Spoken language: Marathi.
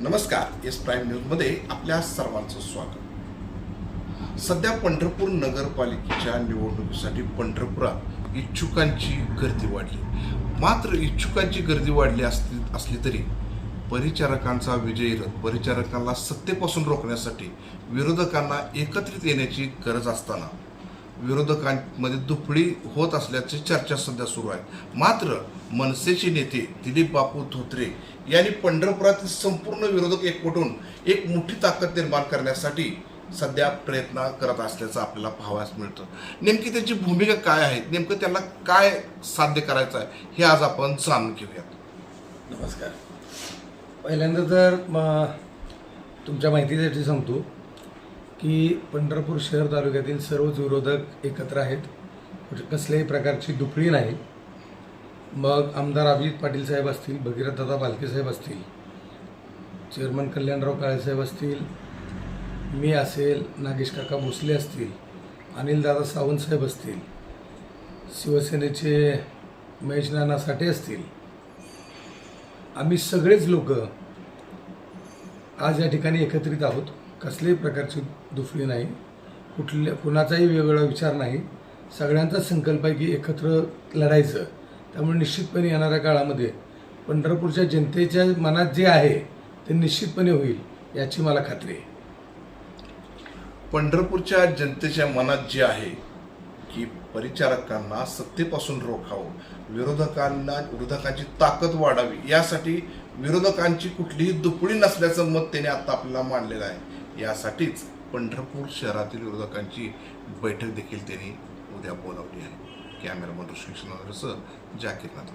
नमस्कार एस प्राईम न्यूजमध्ये आपल्या सर्वांचं स्वागत. सध्या पंढरपूर नगरपालिकेच्या निवडणुकीसाठी पंढरपुरात इच्छुकांची गर्दी वाढली. मात्र इच्छुकांची गर्दी वाढली असली असली तरी परिचारकांचा विजयी रथ परिचारकांना सत्तेपासून रोखण्यासाठी विरोधकांना एकत्रित येण्याची गरज असताना विरोधकांमध्ये दुफळी होत असल्याची चर्चा सध्या सुरू आहे. मात्र मनसेचे नेते दिलीप बापू धोत्रे यांनी पंढरपुरातील संपूर्ण विरोधक एकवटून एक मोठी ताकद निर्माण करण्यासाठी सध्या प्रयत्न करत असल्याचं आपल्याला पाहावयास मिळतं. नेमकी त्यांची भूमिका काय आहे? नेमकं त्यांना काय साध्य करायचं आहे? हे आज आपण जाणून घेऊयात. नमस्कार. पहिल्यांदा तर तुमच्या माहितीसाठी सांगतो की पंढरपूर शहर तालुक्यातील सर्वच विरोधक एकत्र आहेत. म्हणजे कसल्याही प्रकारची दुफळी नाही. मग आमदार अभिजित पाटील साहेब असतील भगीरथदादा बालके साहेब असतील चेअरमन कल्याणराव काळेसाहेब असतील मी असेल नागेश काका भोसले असतील अनिलदादा सावंत साहेब असतील शिवसेनेचे महेश नाना साठे असतील आम्ही सगळेच लोक आज या ठिकाणी एकत्रित आहोत. कसल्याही प्रकारची दुफळी नाही. कुठल्या कुणाचाही वेगवेगळा विचार नाही. सगळ्यांचा संकल्प आहे की एकत्र लढायचं. त्यामुळे निश्चितपणे येणाऱ्या काळामध्ये पंढरपूरच्या जनतेच्या मनात जे आहे ते निश्चितपणे होईल याची मला खात्री आहे. पंढरपूरच्या जनतेच्या मनात जे आहे की परिचारकांना सत्तेपासून रोखावं विरोधकांना विरोधकांची ताकद वाढावी यासाठी विरोधकांची कुठलीही दुपडी नसल्याचं मत त्याने आता आपल्याला मांडलेलं आहे. यासाठीच पंढरपूर शहरातील विरोधकांची बैठक देखील त्यांनी उद्या बोलावली आहे. कॅमेरामन ऋषिक सह जाकीर नाथ